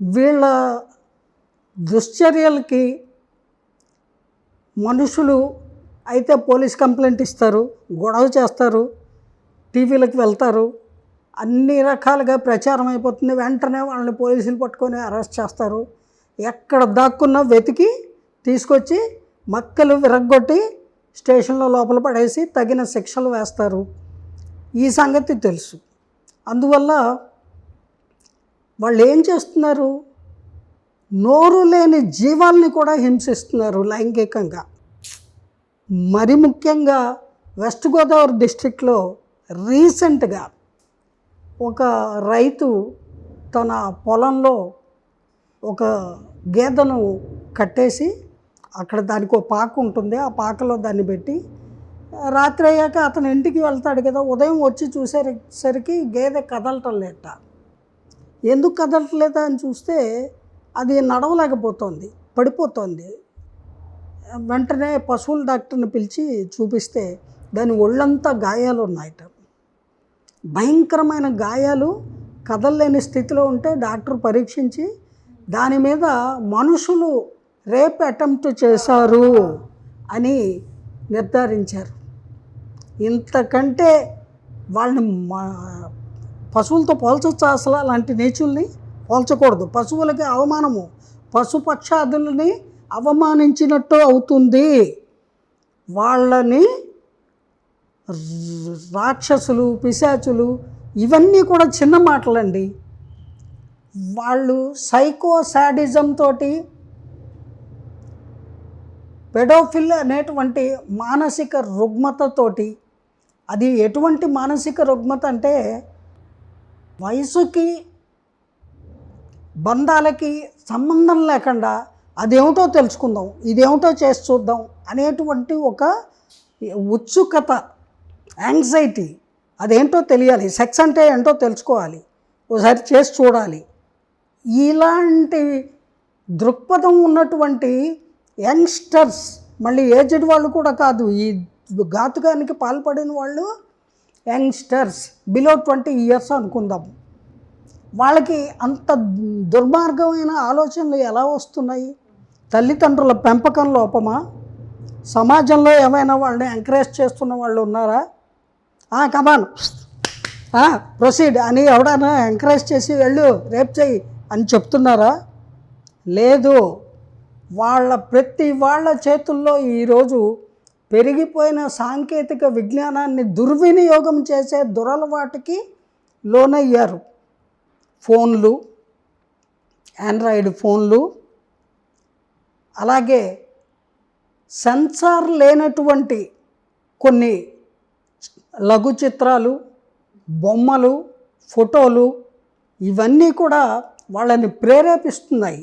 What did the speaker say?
వీళ్ళ దుశ్చర్యలకి మనుషులు అయితే పోలీస్ కంప్లైంట్ ఇస్తారు గొడవ చేస్తారు టీవీలకు వెళ్తారు అన్ని రకాలుగా ప్రచారం అయిపోతుంది. వెంటనే వాళ్ళని పోలీసులు పట్టుకొని అరెస్ట్ చేస్తారు. ఎక్కడ దాక్కున్నా వెతికి తీసుకొచ్చి మక్కలు విరగ్గొట్టి స్టేషన్లో లోపల పడేసి తగిన శిక్షలు వేస్తారు. ఈ సంగతి తెలుసు. అందువల్ల వాళ్ళు ఏం చేస్తున్నారు? నోరు లేని జీవాల్ని కూడా హింసిస్తున్నారు లైంగికంగా. మరి ముఖ్యంగా వెస్ట్ గోదావరి డిస్టిక్లో రీసెంట్గా ఒక రైతు తన పొలంలో ఒక గేదెను కట్టేసి అక్కడ దానికి ఒక పాక ఉంటుంది. ఆ పాకలో దాన్ని పెట్టి రాత్రి అయ్యాక అతను ఇంటికి వెళ్తాడు కదా ఉదయం వచ్చి చూసేసరికి గేదె కదలటం లేట. ఎందుకు కదలట్లేదా అని చూస్తే అది నడవలేకపోతుంది పడిపోతుంది. వెంటనే పశువుల డాక్టర్ని పిలిచి చూపిస్తే దాని ఒళ్ళంతా గాయాలు ఉన్నాయట. భయంకరమైన గాయాలు కదలలేని స్థితిలో ఉంటే డాక్టర్ పరీక్షించి దాని మీద మనుషులు రేప్ అటెంప్ట్ చేశారు అని నిర్ధారించారు. ఇంతకంటే వాళ్ళని మా- పశువులతో పోల్చొచ్చా అసలు అలాంటి నీచుల్ని? పోల్చకూడదు. పశువులకి అవమానము. పశుపక్షాదులని అవమానించినట్టు అవుతుంది. వాళ్ళని రాక్షసులు పిశాచులు ఇవన్నీ కూడా చిన్న మాటలండి. వాళ్ళు సైకో సాడిజం తోటి పెడోఫిల్ అనేటువంటి మానసిక రుగ్మతతోటి అది ఎటువంటి మానసిక రుగ్మత అంటే వయసుకి బంధాలకి సంబంధం లేకుండా అదేమిటో తెలుసుకుందాం ఇదేమిటో చేసి చూద్దాం అనేటువంటి ఒక ఉత్సుకత యాంగ్జైటీ అదేంటో తెలియాలి సెక్స్ అంటే ఏంటో తెలుసుకోవాలి ఒకసారి చేసి చూడాలి. ఇలాంటి దృక్పథం ఉన్నటువంటి యంగ్స్టర్స్ మళ్ళీ ఏజ్డ్ వాళ్ళు కూడా కాదు ఈ ఘాతుకానికి పాల్పడిన వాళ్ళు యంగ్స్టర్స్ బిలో ట్వంటీ ఇయర్స్ అనుకుందాం. వాళ్ళకి అంత దుర్మార్గమైన ఆలోచనలు ఎలా వస్తున్నాయి? తల్లిదండ్రుల పెంపకం లోపమా? సమాజంలో ఏమైనా వాళ్ళని ఎంకరేజ్ చేస్తున్న వాళ్ళు ఉన్నారా? కమాన్ ప్రొసీడ్ అని ఎవడైనా ఎంకరేజ్ చేసి వెళ్ళు రేపు చెయ్యి అని చెప్తున్నారా? లేదు. వాళ్ళ ప్రతి వాళ్ళ చేతుల్లో ఈరోజు పెరిగిపోయిన సాంకేతిక విజ్ఞానాన్ని దుర్వినియోగం చేసే దురలవాటికి లోనయ్యారు. ఫోన్లు ఆండ్రాయిడ్ ఫోన్లు అలాగే సెన్సార్ లేనటువంటి కొన్ని లఘు చిత్రాలు బొమ్మలు ఫోటోలు ఇవన్నీ కూడా వాళ్ళని ప్రేరేపిస్తున్నాయి.